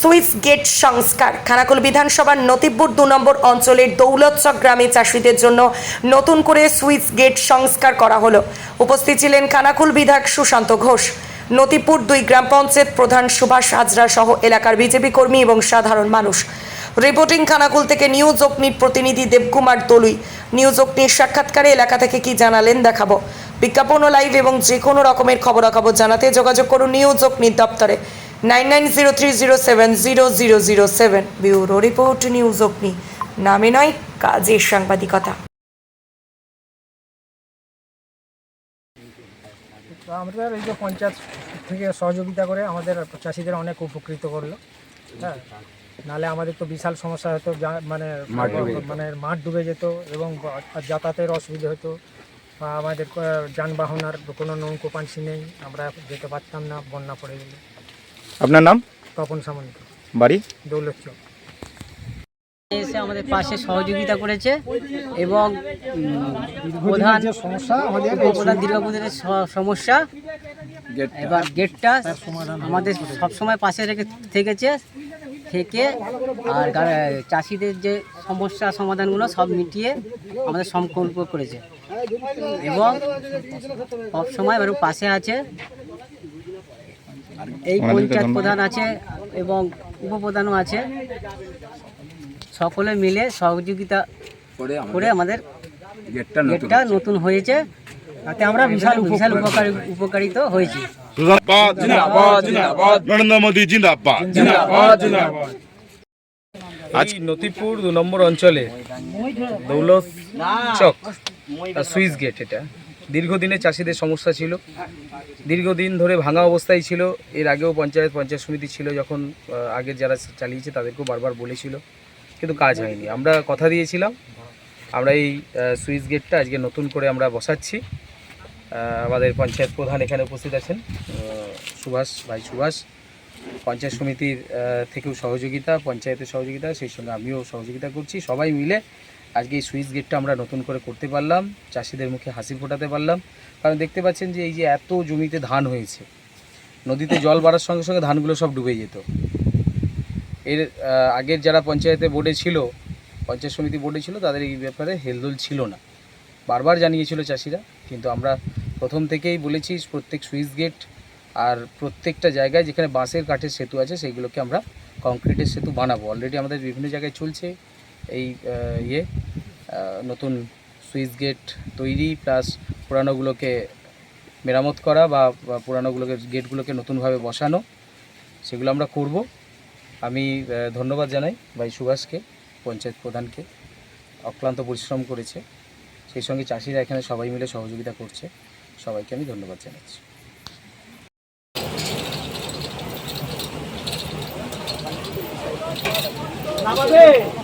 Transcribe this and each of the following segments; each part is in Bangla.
সুইস গেট সংস্কার। খানাকুল বিধানসভার নতিপুর দু নম্বর অঞ্চলের দৌলতচক গ্রামে চাষিদের জন্য নতুন করে সুইস গেট সংস্কার করা হলো। উপস্থিত ছিলেন খানাকুল বিধায়ক সুশান্ত ঘোষ। নতিপুর দুই গ্রাম পঞ্চায়েত প্রধান সুভাষ হাজরা সহ এলাকার বিজেপি কর্মী এবং সাধারণ মানুষ। রিপোর্টিং খানাকুল থেকে নিউজ অগ্নির প্রতিনিধি দেবকুমার দলুই। নিউজ অগ্নির সাক্ষাৎকারে এলাকা থেকে কি জানালেন দেখাবো। বিজ্ঞাপন ও লাইভ এবং যে কোনো রকমের খবরাখবর জানাতে যোগাযোগ করুন নিউজ অগ্নির দপ্তরে। Nine nine zero three zero seven zero zero zero seven bureau report news Agni. নামে নয় কাজের সাংবাদিকতা। তো আমাদের এই যে পঞ্চায়েত থেকে সহযোগিতা করে আমাদের চাষিদের অনেক উপকৃত করল হ্যাঁ। নালে আমাদের তো বিশাল সমস্যা হতো যা- মানে মানে মাঠ ডুবে যেত এবং যাতায়াতের অসুবিধা হতো। বা আমাদের ক- যানবাহনের কোনো নৌকো পানসি নেই আমরা যেতে পারতাম না বন্যা পড়ে গেলে। আপনার নাম? তপন সামন্ত। বাড়ি? দৌলত চক এসে আমাদের পাশে সহযোগিতা করেছে এবং প্রধান সমস্যা আমাদের প্রধান সমস্যা। এবার গেটটা আমাদের সবসময় পাশে রেখে থেকেছে থেকে আর চাষিদের যে সমস্যা সমাধানগুলো সব মিটিয়ে আমাদের সংকল্প করেছে। এবং সবসময় এবার পাশে আছে। এই পঞ্চায়েত প্রধান আছে এবং উপপ্রধানও আছে। সকলে মিলে সহযোগিতা করে আমাদের গেটটা নতুন হয়েছে। তাতে আমরা বিশাল বিশাল উপকার উপকারিত হয়েছি। আজ নতিপুর দু নম্বর অঞ্চলে দৌলত চক সুইচ গেট এটা। দীর্ঘদিনে চাষিদের সমস্যা ছিল। দীর্ঘদিন ধরে ভাঙা অবস্থায় ছিল। এর আগেও পঞ্চায়েত পঞ্চায়েত সমিতি ছিল যখন আগে যারা চালিয়েছে তাদেরকেও বারবার বলেছিল। কিন্তু কাজ হয়নি। আমরা কথা দিয়েছিলাম। আমরা এই সুইচ গেটটা আজকে নতুন করে আমরা বসাচ্ছি। আমাদের পঞ্চায়েত প্রধান এখানে উপস্থিত আছেন সুভাষ, ভাই সুভাষ। পঞ্চায়েত সমিতির থেকেও সহযোগিতা, পঞ্চায়েতের সহযোগিতা, সেই সঙ্গে আমিও সহযোগিতা করছি। সবাই মিলে আজকে এই সুইচ গেটটা আমরা নতুন করে করতে পারলাম, চাষিদের মুখে হাসি ফোটাতে পারলাম। কারণ দেখতে পাচ্ছেন যে এই যে এত জমিতে ধান হয়েছে, নদীতে জল বাড়ার সঙ্গে সঙ্গে ধানগুলো সব ডুবে যেত। এর আগের যারা পঞ্চায়েতে বোর্ডে ছিল, পঞ্চায়েত সমিতি বোর্ডে ছিল, তাদের এই ব্যাপারে হেলদোল ছিল না। বারবার জানিয়েছিল চাষিরা, কিন্তু আমরা প্রথম থেকেই বলেছি, প্রত্যেক সুইচ গেট আর প্রত্যেকটা জায়গায় যেখানে বাঁশের কাঠের সেতু আছে সেইগুলোকে আমরা কংক্রিটের সেতু বানাবো। অলরেডি আমাদের বিভিন্ন জায়গায় চলছে এই ইয়ে নতুন সুইচ গেট তৈরি, প্লাস পুরানোগুলোকে মেরামত করা বা পুরানোগুলোকে, গেটগুলোকে নতুনভাবে বসানো, সেগুলো আমরা করব। আমি ধন্যবাদ জানাই ভাই সুভাষকে, পঞ্চায়েত প্রধানকে। অক্লান্ত পরিশ্রম করেছে। সেই সঙ্গে চাষিরা এখানে সবাই মিলে সহযোগিতা করছে। সবাইকে আমি ধন্যবাদ জানাচ্ছি। জল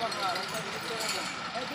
হলে